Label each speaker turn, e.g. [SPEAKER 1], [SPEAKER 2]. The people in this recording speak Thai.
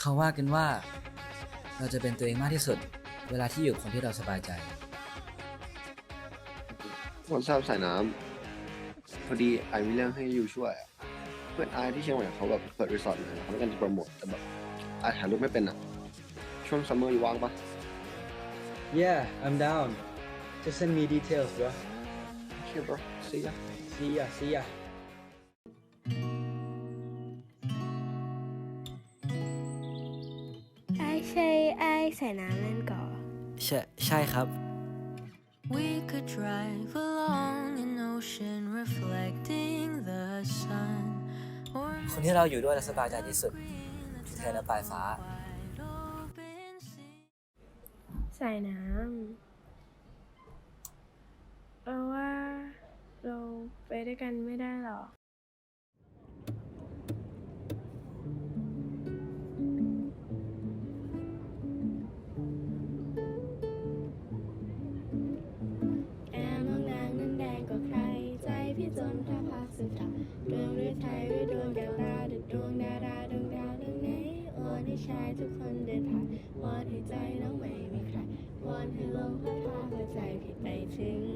[SPEAKER 1] เขาว่ากันว่า เราจะเป็นตัวเองมากที่สุด เวลาที่อยู่กับคนที่เราสบายใจ
[SPEAKER 2] คนทราบสายน้ำพอดีไอมีเรื่องให้ยูช่วยอะเพื่อนไอที่เชียงใหม่เขาแบบเปิดรีสอร์ทใหม่เขาต้องการจะโปรโมทแต่แบบไอถ่ายรูปไม่เป็นอะช่วงซัมเมอร์อยู่ว่างปะ
[SPEAKER 3] Yeah, I'm down. Just send me details, bro.
[SPEAKER 2] โอเค bro see ya
[SPEAKER 3] See ya, see ya.
[SPEAKER 4] ใช่ไอใส่น้ำเล่นก่อน
[SPEAKER 1] ใช่ใช่ครับ
[SPEAKER 5] We could drive along an ocean reflecting the sun. Or
[SPEAKER 1] คนที่เราอยู่ด้วยและสบายใจที่สุดคือเธอและปลายฟ้า
[SPEAKER 5] wide open sea.
[SPEAKER 4] ใส่น้ำเราว่าเราไปด้วยกันไม่ได้หรอก พี่จนพระพักสุดท้ายดวงฤทัยดวงแก้วตารือดวงดาราดวงดาวดวงไหนวอนให้ชายทุกคนเดินผ่านวอนให้ใจน้องไม่มีใครวอนให้ลมพัดพาหัวใจผิดไปถึง